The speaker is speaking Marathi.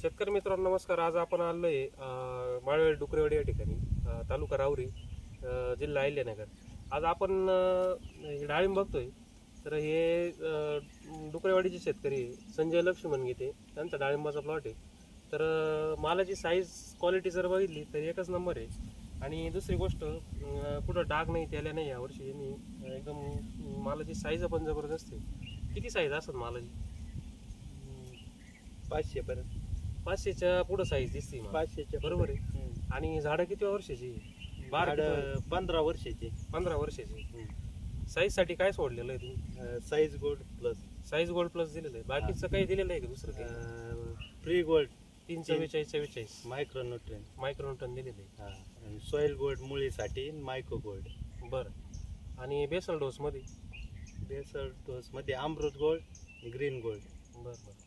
शेतकरी मित्रांनो नमस्कार. आज आपण आलोय आहे माळवेल डुकरेवाडी या ठिकाणी तालुका रावरी जिल्हा अहिल्यानगर. आज आपण हे डाळिंब बघतोय. तर हे डुकरेवाडीचे शेतकरी संजय लक्ष्मण गीते त्यांचा डाळिंबाचा प्लॉट आहे. तर मालाची साईज क्वालिटी जर बघितली तर एकच नंबर आहे. आणि दुसरी गोष्ट कुठं डाग नाही त्याला नाही यावर्षी यांनी एकदम मालाची साईज पण जबरदस्त आहे. किती साईज असतात मालाची? पाचशेपर्यंत पाचशेच्या पुढं साईज दिसते मला. पाचशेच्या बरोबर आहे? आणि झाडं किती वर्षाची? बारा झाड पंधरा वर्षाचे. पंधरा वर्षाची. साईजसाठी काय सोडलेलं आहे तुम्ही? Size gold plus size gold plus दिलेलं आहे. बाकीचं काही दिलेलं आहे का दुसरं काही? फ्री गोल्ड तीन चव्वेचाळीस चव्वेचाळीस मायक्रो न्यूट्रेन मायक्रोटन दिलेलं आहे. आणि सॉइल गोल्ड मुळीसाठी मायक्रो गोल्ड बरं. आणि बेसल डोस मध्ये? बेसल डोस मध्ये अमृत गोल्ड ग्रीन गोल्ड बरं बरं.